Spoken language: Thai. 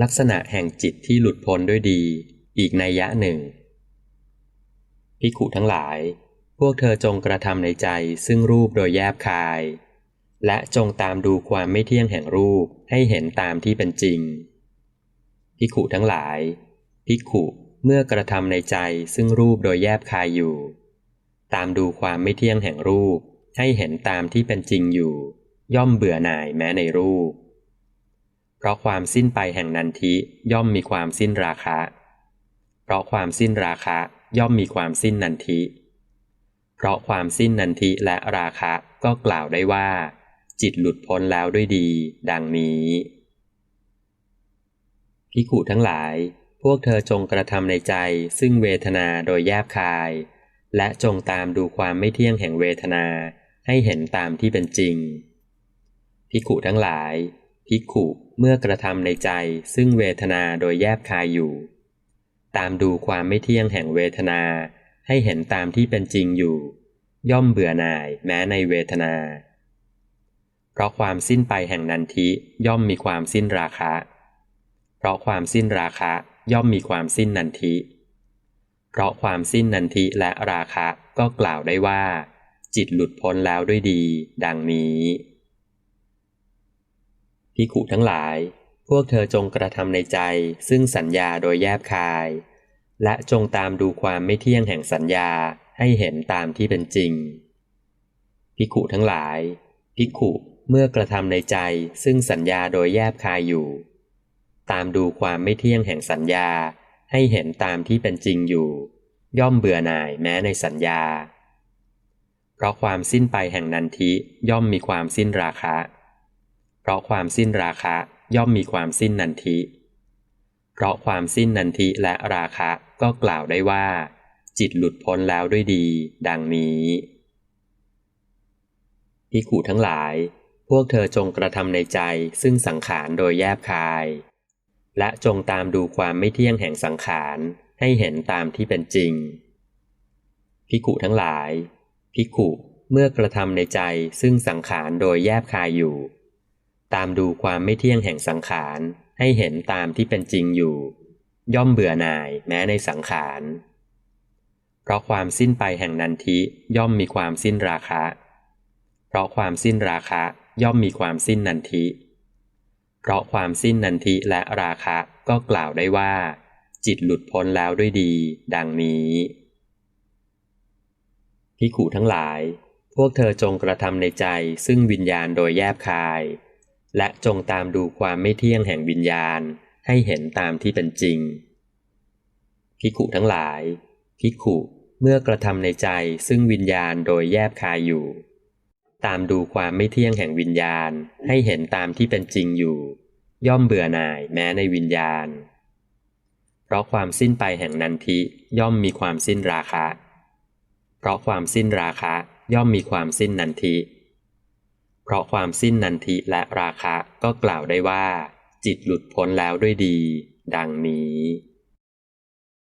ลักษณะแห่งจิตที่หลุดพ้นด้วยดี อีกในยยะหนึ่งพิขุทั้งหลาย พวกเธอจงกระทำในใจซึ่งรูปโดยแยบคาย และจงตามดูความไม่เที่ยงแห่งรูปให้เห็นตามที่เป็นจริงพิขุทั้งหลายพิขุเมื่อกระทำในใจซึ่งรูปโดยแยบคายอยู่ ตามดูความไม่เที่ยงแห่งรูปให้เห็นตามที่เป็นจริงอยู่ ย่อมเบื่อหน่ายแม้ในรูป เพราะความสิ้นไปแห่งนันทิย่อมมีความสิ้นราคะ เพราะความสิ้นราคะย่อมมีความสิ้นนันทิ เพราะความสิ้นนันทิและราคะก็กล่าวได้ว่า จิตหลุดพ้นแล้วด้วยดี ดังนี้พิขุทั้งหลาย พวกเธอจงกระทำในใจ ซึ่งเวทนาโดยแยบคาย และจงตามดูความไม่เที่ยงแห่งเวทนาให้เห็นตามที่เป็นจริงพิขุทั้งหลาย พิขุเมื่อกระทำในใจซึ่งเวทนาโดยแยบคายอยู่ ตามดูความไม่เที่ยงแห่งเวทนา ให้เห็นตามที่เป็นจริงอยู่ ย่อมเบื่อหน่ายแม้ในเวทนา เพราะความสิ้นไปแห่งนันทิย่อมมีความสิ้นราคะ เพราะความสิ้นราคะย่อมมีความสิ้นนันทิ เพราะความสิ้นนันทิและราคะก็กล่าวได้ว่า จิตหลุดพ้นแล้วด้วยดี ดังนี้ พิขุทั้งหลาย พวกเธอจงกระทำในใจ ซึ่งสัญญาโดยแยบคาย และจงตามดูความไม่เที่ยงแห่งสัญญาให้เห็นตามที่เป็นจริงพิขุทั้งหลาย พิขุเมื่อกระทำในใจ ซึ่งสัญญาโดยแยบคายอยู่ ตามดูความไม่เที่ยงแห่งสัญญาให้เห็นตามที่เป็นจริงอยู่ ย่อมเบื่อหน่ายแม้ในสัญญา เพราะความสิ้นไปแห่งนันทิย่อมมีความสิ้นราคะ เพราะความสิ้นราคะย่อมมีความสิ้นนันทิ เพราะความสิ้นนันทิและราคะก็กล่าวได้ว่า จิตหลุดพ้นแล้วด้วยดี ดังนี้พิขูทั้งหลาย พวกเธอจงกระทำในใจซึ่งสังขารโดยแยบคาย และจงตามดูความไม่เที่ยงแห่งสังขารให้เห็นตามที่เป็นจริงพิขูทั้งหลายภิกขุเมื่อกระทำในใจซึ่งสังขารโดยแยบคายอยู่ ตามดูความไม่เที่ยงแห่งสังขาร ให้เห็นตามที่เป็นจริงอยู่ ย่อมเบื่อหน่ายแม้ในสังขาร เพราะความสิ้นไปแห่งนันทิย่อมมีความสิ้นราคะ เพราะความสิ้นราคะย่อมมีความสิ้นนันทิ เพราะความสิ้นนันทิและราคะก็กล่าวได้ว่า จิตหลุดพ้นแล้วด้วยดี ดังนี้ภิขุทั้งหลาย พวกเธอจงกระทำในใจซึ่งวิญญาณโดยแยบคาย และจงตามดูความไม่เที่ยงแห่งวิญญาณให้เห็นตามที่เป็นจริงภิกุทั้งหลายภิกุเมื่อกระทำในใจซึ่งวิญญาณโดยแยบคายอยู่ ตามดูความไม่เที่ยงแห่งวิญญาณให้เห็นตามที่เป็นจริงอยู่ ย่อมเบื่อหน่ายแม้ในวิญญาณ เพราะความสิ้นไปแห่งนันทิย่อมมีความสิ้นราคะ เพราะความสิ้นราคะย่อมมีความสิ้นนันทิ เพราะความสิ้นนันทิและราคะก็กล่าวได้ว่า จิตหลุดพ้นแล้วด้วยดี ดังนี้